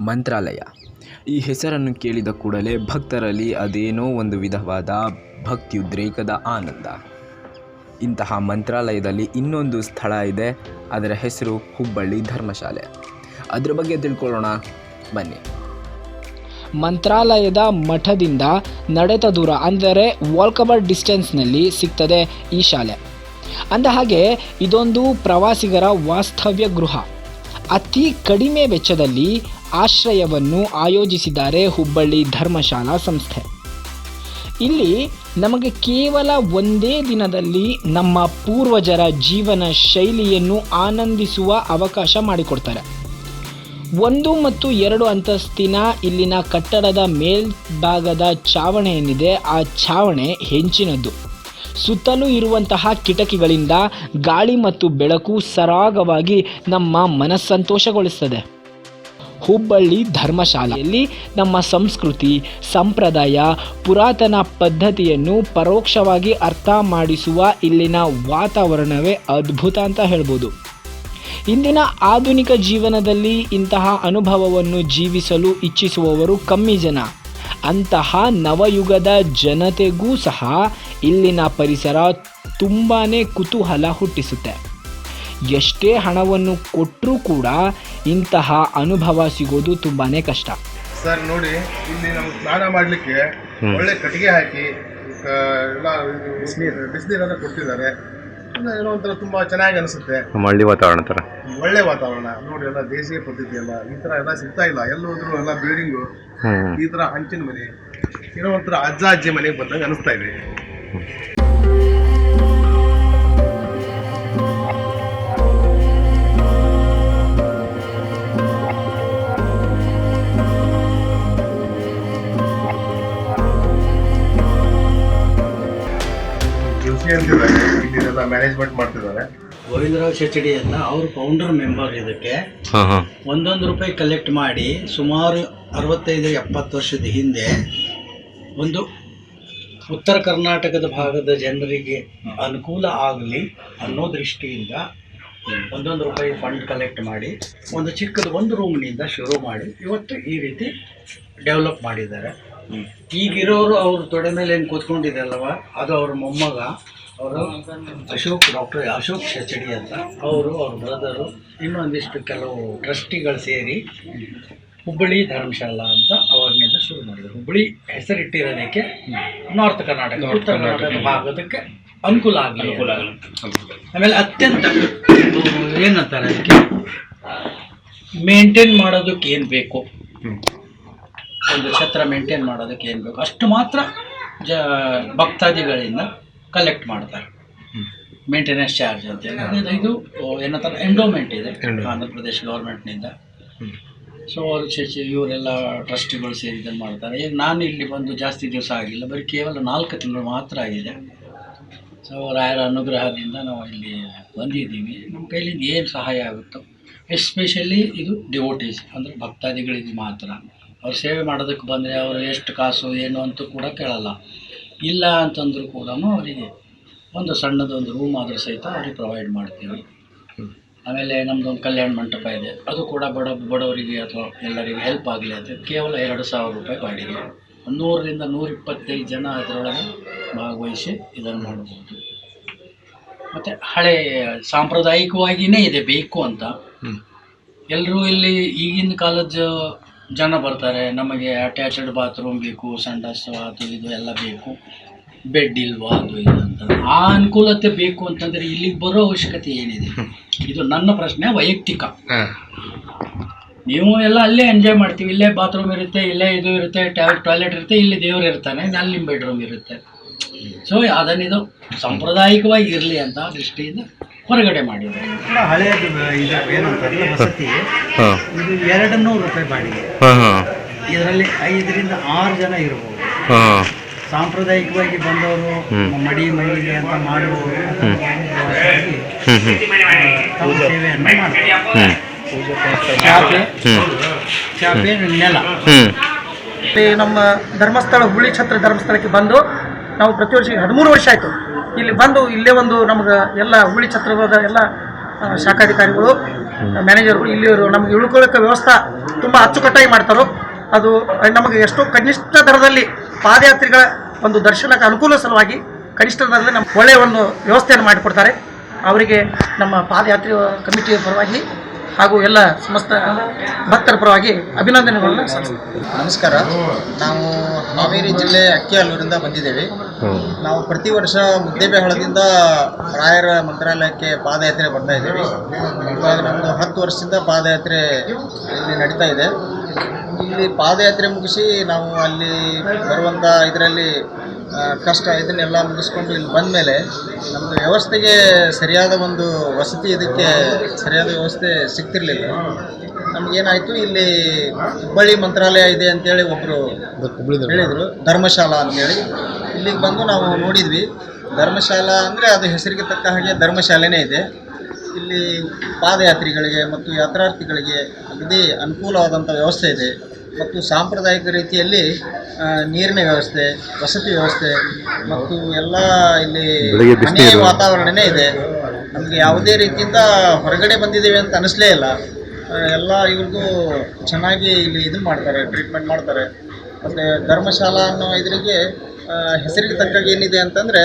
ಮಂತ್ರಾಲಯ. ಈ ಹೆಸರನ್ನು ಕೇಳಿದ ಕೂಡಲೇ ಭಕ್ತರಲ್ಲಿ ಅದೇನೋ ಒಂದು ವಿಧವಾದ ಭಕ್ತ್ಯುದ್ರೇಕದ ಆನಂದ. ಇಂತಹ ಮಂತ್ರಾಲಯದಲ್ಲಿ ಇನ್ನೊಂದು ಸ್ಥಳ ಇದೆ, ಅದರ ಹೆಸರು ಹುಬ್ಬಳ್ಳಿ ಧರ್ಮಶಾಲೆ. ಅದರ ಬಗ್ಗೆ ತಿಳ್ಕೊಳ್ಳೋಣ, ಬನ್ನಿ. ಮಂತ್ರಾಲಯದ ಮಠದಿಂದ ನಡೆತ ದೂರ, ಅಂದರೆ ವಾಲ್ಕಬರ್ ಡಿಸ್ಟೆನ್ಸ್ನಲ್ಲಿ ಸಿಗ್ತದೆ ಈ ಶಾಲೆ. ಅಂದ ಹಾಗೆ, ಇದೊಂದು ಪ್ರವಾಸಿಗರ ವಾಸ್ತವ್ಯ ಗೃಹ. ಅತಿ ಕಡಿಮೆ ವೆಚ್ಚದಲ್ಲಿ ಆಶ್ರಯವನ್ನು ಆಯೋಜಿಸಿದ್ದಾರೆ ಹುಬ್ಬಳ್ಳಿ ಧರ್ಮಶಾಲಾ ಸಂಸ್ಥೆ. ಇಲ್ಲಿ ನಮಗೆ ಕೇವಲ ಒಂದೇ ದಿನದಲ್ಲಿ ನಮ್ಮ ಪೂರ್ವಜರ ಜೀವನ ಶೈಲಿಯನ್ನು ಆನಂದಿಸುವ ಅವಕಾಶ ಮಾಡಿಕೊಡ್ತಾರೆ. ಒಂದು ಮತ್ತು ಎರಡು ಅಂತಸ್ತಿನ ಇಲ್ಲಿನ ಕಟ್ಟಡದ ಮೇಲ್ಭಾಗದ ಚಾವಣಿ ಏನಿದೆ, ಆ ಚಾವಣಿ ಹೆಂಚಿನದ್ದು. ಸುತ್ತಲೂ ಇರುವಂತಹ ಕಿಟಕಿಗಳಿಂದ ಗಾಳಿ ಮತ್ತು ಬೆಳಕು ಸರಾಗವಾಗಿ ನಮ್ಮ ಮನಸ್ಸಂತೋಷಗೊಳಿಸ್ತದೆ. ಹುಬ್ಬಳ್ಳಿ ಧರ್ಮಶಾಲೆಯಲ್ಲಿ ನಮ್ಮ ಸಂಸ್ಕೃತಿ, ಸಂಪ್ರದಾಯ, ಪುರಾತನ ಪದ್ಧತಿಯನ್ನು ಪರೋಕ್ಷವಾಗಿ ಅರ್ಥ ಮಾಡಿಸುವ ಇಲ್ಲಿನ ವಾತಾವರಣವೇ ಅದ್ಭುತ ಅಂತ ಹೇಳ್ಬೋದು. ಇಂದಿನ ಆಧುನಿಕ ಜೀವನದಲ್ಲಿ ಇಂತಹ ಅನುಭವವನ್ನು ಜೀವಿಸಲು ಇಚ್ಛಿಸುವವರು ಕಮ್ಮಿ ಜನ. ಅಂತಹ ನವಯುಗದ ಜನತೆಗೂ ಸಹ ಇಲ್ಲಿನ ಪರಿಸರ ತುಂಬಾ ಕುತೂಹಲ ಹುಟ್ಟಿಸುತ್ತೆ. ಎಷ್ಟೇ ಹಣವನ್ನು ಕೊಟ್ಟರೂ ಕೂಡ ಇಂತಹ ಅನುಭವ ಸಿಗೋದು ತುಂಬಾ ಕಷ್ಟ. ಸರ್ ನೋಡಿ ಇಲ್ಲಿ ನಮ್ಗೆ ಸ್ನಾನ ಮಾಡಲಿಕ್ಕೆ ಒಳ್ಳೆ ಕಟ್ಟಿಗೆ ಹಾಕಿ ಎಲ್ಲ ಬಿಸಿನೀರು ಬಿಸಿನೀರನ್ನ ಕೊಡ್ತಿದ್ದಾರೆ ಏನೋ ಒಂಥರ ತುಂಬಾ ಚೆನ್ನಾಗಿ ಅನಿಸುತ್ತೆ. ಹಳ್ಳಿ ವಾತಾವರಣ ಥರ. ಒಳ್ಳೆ ವಾತಾವರಣ. ನೋಡಿ ಎಲ್ಲ ದೇಶೀಯ ಪದ್ಧತಿ ಎಲ್ಲ. ಈ ಥರ ಎಲ್ಲ ಸಿಗ್ತಾ ಇಲ್ಲ. ಎಲ್ಲ ಹೋದ್ರು ಎಲ್ಲ ಬಿಲ್ಡಿಂಗು ಈ ತರ ಹಂಚಿನ ಮನೆ ಏನೋ ಒಂಥರ ಅಜ್ಜ ಅಜ್ಜಿ ಮನೆಗೆ ಬಂದಂಗೆ ಅನಿಸ್ತಾ ಇದೆ. ಮ್ಯಾನೇಜ್ಮೆಂಟ್ ಮಾಡ್ತಿದ್ದಾರೆ. ಗೋವಿಂದರಾವ್ ಶೆಟ್ಟಿ ಅಂತ ಅವರು ಫೌಂಡರ್ ಮೆಂಬರ್ ಇದಕ್ಕೆ. ಹಾಂ ಹಾಂ. ಒಂದೊಂದು ರೂಪಾಯಿ ಕಲೆಕ್ಟ್ ಮಾಡಿ ಸುಮಾರು ಅರವತ್ತೈದು ಎಪ್ಪತ್ತು ವರ್ಷದ ಹಿಂದೆ ಒಂದು ಉತ್ತರ ಕರ್ನಾಟಕದ ಭಾಗದ ಜನರಿಗೆ ಅನುಕೂಲ ಆಗಲಿ ಅನ್ನೋ ದೃಷ್ಟಿಯಿಂದ ಒಂದೊಂದು ರೂಪಾಯಿ ಫಂಡ್ ಕಲೆಕ್ಟ್ ಮಾಡಿ ಒಂದು ಚಿಕ್ಕದು ಒಂದು ರೂಮ್ನಿಂದ ಶುರು ಮಾಡಿ ಇವತ್ತು ಈ ರೀತಿ ಡೆವಲಪ್ ಮಾಡಿದ್ದಾರೆ. ಈಗಿರೋರು ಅವ್ರ ತೊಡೆ ಮೇಲೆ ಏನು ಕೂತ್ಕೊಂಡಿದ್ದಲ್ವ ಅದು ಅವ್ರ ಮೊಮ್ಮಗ. ಅವರು ಅಶೋಕ್ ಡಾಕ್ಟರ್ ಅಶೋಕ್ ಶೆಚಡಿ ಅಂತ. ಅವರು ಅವ್ರ ಬ್ರದರು ಇನ್ನೊಂದಿಷ್ಟು ಕೆಲವು ಟ್ರಸ್ಟಿಗಳು ಸೇರಿ ಹುಬ್ಬಳ್ಳಿ ಧರ್ಮಶಾಲಾ ಅಂತ ಅವಾಗಿನಿಂದ ಶುರು ಮಾಡಿದರು. ಹುಬ್ಬಳ್ಳಿ ಹೆಸರಿಟ್ಟಿರೋದಕ್ಕೆ ನಾರ್ತ್ ಕರ್ನಾಟಕ ಉತ್ತರ ಕರ್ನಾಟಕ ಭಾಗದಕ್ಕೆ ಅನುಕೂಲ ಆಗಲಿ ಅನುಕೂಲ ಆಮೇಲೆ ಅತ್ಯಂತ ಏನಂತಾರೆ ಅದಕ್ಕೆ? ಮೇಂಟೈನ್ ಮಾಡೋದಕ್ಕೆ ಏನು ಬೇಕು? ಒಂದು ಛತ್ರ ಮೇಂಟೈನ್ ಮಾಡೋದಕ್ಕೆ ಏನು ಬೇಕು? ಅಷ್ಟು ಮಾತ್ರ ಜ ಭಕ್ತಾದಿಗಳಿಂದ ಕಲೆಕ್ಟ್ ಮಾಡ್ತಾರೆ. ಮೇಂಟೆನೆನ್ಸ್ ಚಾರ್ಜ್ ಅಂತ ಇದು ಏನಂತಾರೆ ಎಂಡೋಮೆಂಟ್ ಇದೆ ಆಂಧ್ರ ಪ್ರದೇಶ ಗೌರ್ಮೆಂಟ್ನಿಂದ ಸೊ ಅವರು ಚರ್ಚೆ ಇವರೆಲ್ಲ ಟ್ರಸ್ಟಿಗಳು ಸೇರಿ ಇದನ್ನು ಮಾಡ್ತಾರೆ. ಈಗ ನಾನು ಇಲ್ಲಿ ಬಂದು ಜಾಸ್ತಿ ದಿವಸ ಆಗಿಲ್ಲ ಬರೀ ಕೇವಲ ನಾಲ್ಕು ತಿಂಗಳು ಮಾತ್ರ ಆಗಿದೆ. ಸೊ ರಾಯರ ಅನುಗ್ರಹದಿಂದ ನಾವು ಇಲ್ಲಿ ಬಂದಿದ್ದೀವಿ. ನಮ್ಮ ಕೈಲಿಂದ ಏನು ಸಹಾಯ ಆಗುತ್ತೋ ಎಸ್ಪೆಷಲಿ ಇದು ಡಿವೋಟೀಸ್ ಅಂದರೆ ಭಕ್ತಾದಿಗಳಿಗೆ ಮಾತ್ರ. ಅವ್ರು ಸೇವೆ ಮಾಡೋದಕ್ಕೆ ಬಂದರೆ ಅವರು ಎಷ್ಟು ಕಾಸು ಏನು ಅಂತೂ ಕೂಡ ಕೇಳಲ್ಲ. ಇಲ್ಲ ಅಂತಂದರೂ ಕೂಡ ಅವರಿಗೆ ಒಂದು ಸಣ್ಣದೊಂದು ರೂಮ್ ಆದರೂ ಸಹಿತ ಅವ್ರಿಗೆ ಪ್ರೊವೈಡ್ ಮಾಡ್ತೀವಿ. ಆಮೇಲೆ ನಮ್ಮದು ಒಂದು ಕಲ್ಯಾಣ ಮಂಟಪ ಇದೆ. ಅದು ಕೂಡ ಬಡ ಬಡವರಿಗೆ ಅಥವಾ ಎಲ್ಲರಿಗೆ ಹೆಲ್ಪ್ ಆಗಲಿ ಅಂತ ಕೇವಲ ಎರಡು ಸಾವಿರ ರೂಪಾಯಿ ಬಾಡಿಗೆ. ನೂರರಿಂದ ನೂರಿಪ್ಪತ್ತೈದು ಜನ ಅದರೊಳಗೆ ಭಾಗವಹಿಸಿ ಇದನ್ನು ಮಾಡ್ಬೋದು. ಮತ್ತು ಹಳೆ ಸಾಂಪ್ರದಾಯಿಕವಾಗಿಯೇ ಇದೆ ಬೇಕು ಅಂತ. ಎಲ್ಲರೂ ಇಲ್ಲಿ ಈಗಿನ ಕಾಲದ ಜನ ಬರ್ತಾರೆ ನಮಗೆ ಅಟ್ಯಾಚ್ಡ್ ಬಾತ್ರೂಮ್ ಬೇಕು ಸಂಡಸ್ ಅದು ಇದು ಎಲ್ಲ ಬೇಕು. ಬೆಡ್ ಇಲ್ವಾ ಅದು ಇದು ಅಂತ. ಆ ಅನುಕೂಲತೆ ಬೇಕು ಅಂತಂದರೆ ಇಲ್ಲಿಗೆ ಬರೋ ಅವಶ್ಯಕತೆ ಏನಿದೆ? ಇದು ನನ್ನ ಪ್ರಶ್ನೆ ವೈಯಕ್ತಿಕ. ನೀವು ಎಲ್ಲ ಅಲ್ಲೇ ಎಂಜಾಯ್ ಮಾಡ್ತೀವಿ. ಇಲ್ಲೇ ಬಾತ್ರೂಮ್ ಇರುತ್ತೆ ಇಲ್ಲೇ ಇದು ಇರುತ್ತೆ ಟಾಯ್ಲೆಟ್ ಇರುತ್ತೆ ಇಲ್ಲಿ ದೇವ್ರು ಇರ್ತಾನೆ ಅಲ್ಲಿ ನಿಮ್ಮ ಬೆಡ್ರೂಮ್ ಇರುತ್ತೆ. ಸೊ ಅದನ್ನಿದು ಸಾಂಪ್ರದಾಯಿಕವಾಗಿ ಇರಲಿ ಅಂತ ದೃಷ್ಟಿಯಿಂದ ಹೊರಗಡೆ ಮಾಡಿದ್ದಾರೆ ಹಳೆಯದು ಇದು ಏನಂತಾರೆ ವಸತಿ. ಹಾಂ. ಇದು ಎರಡು ನೂರು ರೂಪಾಯಿ ಬಾಡಿಗೆ. ಹಾಂ ಹಾಂ. ಇದರಲ್ಲಿ ಐದರಿಂದ ಆರು ಜನ ಇರಬಹುದು ಹಾಂ ಸಾಂಪ್ರದಾಯಿಕವಾಗಿ ಬಂದವರು ಮಡಿ ಮೈಲಿಗೆ ಅಂತ ಮಾಡುವವರು ತಮ್ಮ ಸೇವೆಯನ್ನು ಮಾಡ್ತಾರೆ. ಹ್ಞೂ ಚಾಪೆ. ಚಾಪೆ ನೆಲ. ಹ್ಞೂ ಇಲ್ಲಿ ನಮ್ಮ ಧರ್ಮಸ್ಥಳ ಹುಳಿ ಛತ್ರ ಧರ್ಮಸ್ಥಳಕ್ಕೆ ಬಂದು ನಾವು ಪ್ರತಿ ವರ್ಷ ಹದಿಮೂರು ವರ್ಷ ಆಯಿತು. ಇಲ್ಲಿ ಬಂದು ಇಲ್ಲೇ ಒಂದು ನಮ್ಗೆ ಎಲ್ಲ ಹುಳಿ ಛತ್ರದ ಎಲ್ಲ ಶಾಖಾಧಿಕಾರಿಗಳು ಮ್ಯಾನೇಜರ್ಗಳು ಇಲ್ಲಿ ನಮಗೆ ಇಳ್ಕೊಳ್ಳೋಕೆ ವ್ಯವಸ್ಥೆ ತುಂಬ ಅಚ್ಚುಕಟ್ಟಾಗಿ ಮಾಡ್ತಾರೆ, ಅದು ನಮಗೆ ಎಷ್ಟೋ ಕನಿಷ್ಠ ದರದಲ್ಲಿ ಪಾದಯಾತ್ರಿಗಳ ಒಂದು ದರ್ಶನಕ್ಕೆ ಅನುಕೂಲ ಸಲುವಾಗಿ ಕನಿಷ್ಠ ದರದಲ್ಲಿ ನಮ್ಮ ಒಳ್ಳೆಯ ಒಂದು ವ್ಯವಸ್ಥೆಯನ್ನು ಮಾಡಿಕೊಡ್ತಾರೆ. ಅವರಿಗೆ ನಮ್ಮ ಪಾದಯಾತ್ರಿ ಕಮಿಟಿಯ ಪರವಾಗಿ ಹಾಗೂ ಎಲ್ಲ ಸಮಸ್ತ ಭಕ್ತರ ಪರವಾಗಿ ಅಭಿನಂದನೆಗಳನ್ನ ನಮಸ್ಕಾರ. ನಾವು ಹಾವೇರಿ ಜಿಲ್ಲೆ ಅಕ್ಕಿಯಲ್ಲೂರಿಂದ ಬಂದಿದ್ದೇವೆ. ನಾವು ಪ್ರತಿ ವರ್ಷ ಮುದ್ದೇಬೇಹಳದಿಂದ ರಾಯರ ಮಂತ್ರಾಲಯಕ್ಕೆ ಪಾದಯಾತ್ರೆ ಬರ್ತಾ ಇದ್ದೇವೆ. ಇವಾಗ ನಮ್ಮದು ಹತ್ತು ವರ್ಷದಿಂದ ಪಾದಯಾತ್ರೆ ಇಲ್ಲಿ ನಡೀತಾ ಇದೆ. ಇಲ್ಲಿ ಪಾದಯಾತ್ರೆ ಮುಗಿಸಿ ನಾವು ಅಲ್ಲಿ ಬರುವಂಥ ಇದರಲ್ಲಿ ಕಷ್ಟ ಇದನ್ನೆಲ್ಲ ಮುಗಿಸ್ಕೊಂಡು ಇಲ್ಲಿ ಬಂದ ಮೇಲೆ ನಮ್ಮದು ವ್ಯವಸ್ಥೆಗೆ ಸರಿಯಾದ ಒಂದು ವಸತಿ ಇದಕ್ಕೆ ಸರಿಯಾದ ವ್ಯವಸ್ಥೆ ಸಿಗ್ತಿರಲಿಲ್ಲ. ನಮಗೇನಾಯಿತು, ಇಲ್ಲಿ ಹುಬ್ಬಳ್ಳಿ ಮಂತ್ರಾಲಯ ಇದೆ ಅಂತೇಳಿ ಒಬ್ಬರು ಹೇಳಿದರು, ಧರ್ಮಶಾಲಾ ಅಂತೇಳಿ. ಇಲ್ಲಿಗೆ ಬಂದು ನಾವು ನೋಡಿದ್ವಿ. ಧರ್ಮಶಾಲಾ ಅಂದರೆ ಅದು ಹೆಸರಿಗೆ ತಕ್ಕ ಹಾಗೆ ಧರ್ಮಶಾಲೆನೇ ಇದೆ. ಇಲ್ಲಿ ಪಾದಯಾತ್ರಿಗಳಿಗೆ ಮತ್ತು ಯಾತ್ರಾರ್ಥಿಗಳಿಗೆ ಅಗದಿ ಅನುಕೂಲವಾದಂಥ ವ್ಯವಸ್ಥೆ ಇದೆ. ಮತ್ತು ಸಾಂಪ್ರದಾಯಿಕ ರೀತಿಯಲ್ಲಿ ನೀರಿನ ವ್ಯವಸ್ಥೆ ವಸತಿ ವ್ಯವಸ್ಥೆ ಮತ್ತು ಎಲ್ಲ ಇಲ್ಲಿ ಮನೆಯ. ವಾತಾವರಣನೇ ಇದೆ. ನಮಗೆ ಯಾವುದೇ ರೀತಿಯಿಂದ ಹೊರಗಡೆ ಬಂದಿದ್ದೀವಿ ಅಂತ ಅನಿಸ್ಲೇ ಇಲ್ಲ. ಎಲ್ಲ ಇವ್ರಿಗೂ ಚೆನ್ನಾಗಿ ಇಲ್ಲಿ ಇದನ್ನು ಮಾಡ್ತಾರೆ ಟ್ರೀಟ್ಮೆಂಟ್ ಮಾಡ್ತಾರೆ. ಮತ್ತು ಧರ್ಮಶಾಲಾ ಅನ್ನೋ ಇದರಿಗೆ ಹೆಸರಿಗೆ ತಕ್ಕಾಗಿ ಏನಿದೆ ಅಂತಂದರೆ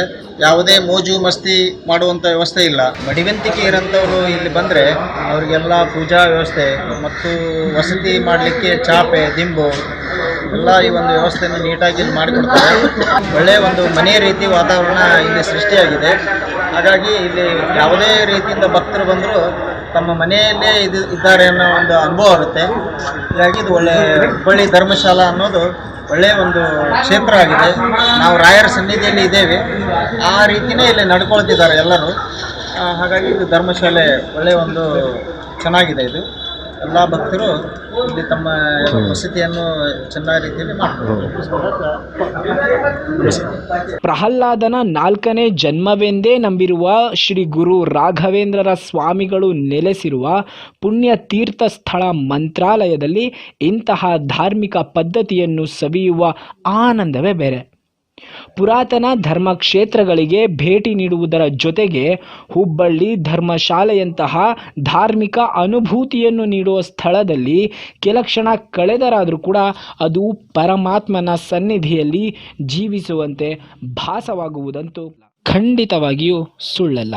ಯಾವುದೇ ಮೋಜು ಮಸ್ತಿ ಮಾಡುವಂಥ ವ್ಯವಸ್ಥೆ ಇಲ್ಲ. ಮಡಿವಂತಿಕೆ ಇರೋಂಥವ್ರು ಇಲ್ಲಿ ಬಂದರೆ ಅವರಿಗೆಲ್ಲ ಪೂಜಾ ವ್ಯವಸ್ಥೆ ಮತ್ತು ವಸತಿ ಮಾಡಲಿಕ್ಕೆ ಚಾಪೆ, ದಿಂಬು ಎಲ್ಲ ಈ ಒಂದು ವ್ಯವಸ್ಥೆಯನ್ನು ನೀಟಾಗಿ ಇಲ್ಲಿ ಮಾಡಿಕೊಡ್ತಾರೆ. ಒಳ್ಳೆಯ ಒಂದು ಮನೆಯ ರೀತಿ ವಾತಾವರಣ ಇಲ್ಲಿ ಸೃಷ್ಟಿಯಾಗಿದೆ. ಹಾಗಾಗಿ ಇಲ್ಲಿ ಯಾವುದೇ ರೀತಿಯಿಂದ ಭಕ್ತರು ಬಂದರೂ ತಮ್ಮ ಮನೆಯಲ್ಲೇ ಇದು ಇದ್ದಾರೆ ಅನ್ನೋ ಒಂದು ಅನುಭವ ಇರುತ್ತೆ. ಹೀಗಾಗಿ ಇದು ಒಳ್ಳೆ ಹುಬ್ಬಳ್ಳಿ ಧರ್ಮಶಾಲಾ ಅನ್ನೋದು ಒಳ್ಳೆಯ ಒಂದು ಕ್ಷೇತ್ರ ಆಗಿದೆ. ನಾವು ರಾಯರ ಸನ್ನಿಧಿಯಲ್ಲಿ ಇದ್ದೇವೆ. ಆ ರೀತಿಯೇ ಇಲ್ಲಿ ನಡ್ಕೊಳ್ತಿದ್ದಾರೆ ಎಲ್ಲರೂ. ಹಾಗಾಗಿ ಇದು ಧರ್ಮಶಾಲೆ ಒಳ್ಳೆಯ ಒಂದು ಚೆನ್ನಾಗಿದೆ ಇದು. ಎಲ್ಲ ಭಕ್ತರು ಇಲ್ಲಿ ತಮ್ಮ ವಸತಿಯನ್ನು ಚೆನ್ನಾಗಿ ರೀತಿಯಲ್ಲಿ ಪ್ರಹ್ಲಾದನ ನಾಲ್ಕನೇ ಜನ್ಮವೆಂದೇ ನಂಬಿರುವ ಶ್ರೀ ಗುರು ರಾಘವೇಂದ್ರರ ಸ್ವಾಮಿಗಳು ನೆಲೆಸಿರುವ ಪುಣ್ಯ ತೀರ್ಥ ಸ್ಥಳ ಮಂತ್ರಾಲಯದಲ್ಲಿ ಇಂತಹ ಧಾರ್ಮಿಕ ಪದ್ಧತಿಯನ್ನು ಸವಿಯುವ ಆನಂದವೇ ಬೇರೆ. ಪುರಾತನ ಧರ್ಮಕ್ಷೇತ್ರಗಳಿಗೆ ಭೇಟಿ ನೀಡುವುದರ ಜೊತೆಗೆ ಹುಬ್ಬಳ್ಳಿ ಧರ್ಮಶಾಲೆಯಂತಹ ಧಾರ್ಮಿಕ ಅನುಭೂತಿಯನ್ನು ನೀಡುವ ಸ್ಥಳದಲ್ಲಿ ಕೆಲ ಕ್ಷಣ ಕಳೆದರಾದರೂ ಕೂಡ ಅದು ಪರಮಾತ್ಮನ ಸನ್ನಿಧಿಯಲ್ಲಿ ಜೀವಿಸುವಂತೆ ಭಾಸವಾಗುವುದಂತೂ ಖಂಡಿತವಾಗಿಯೂ ಸುಳ್ಳಲ್ಲ.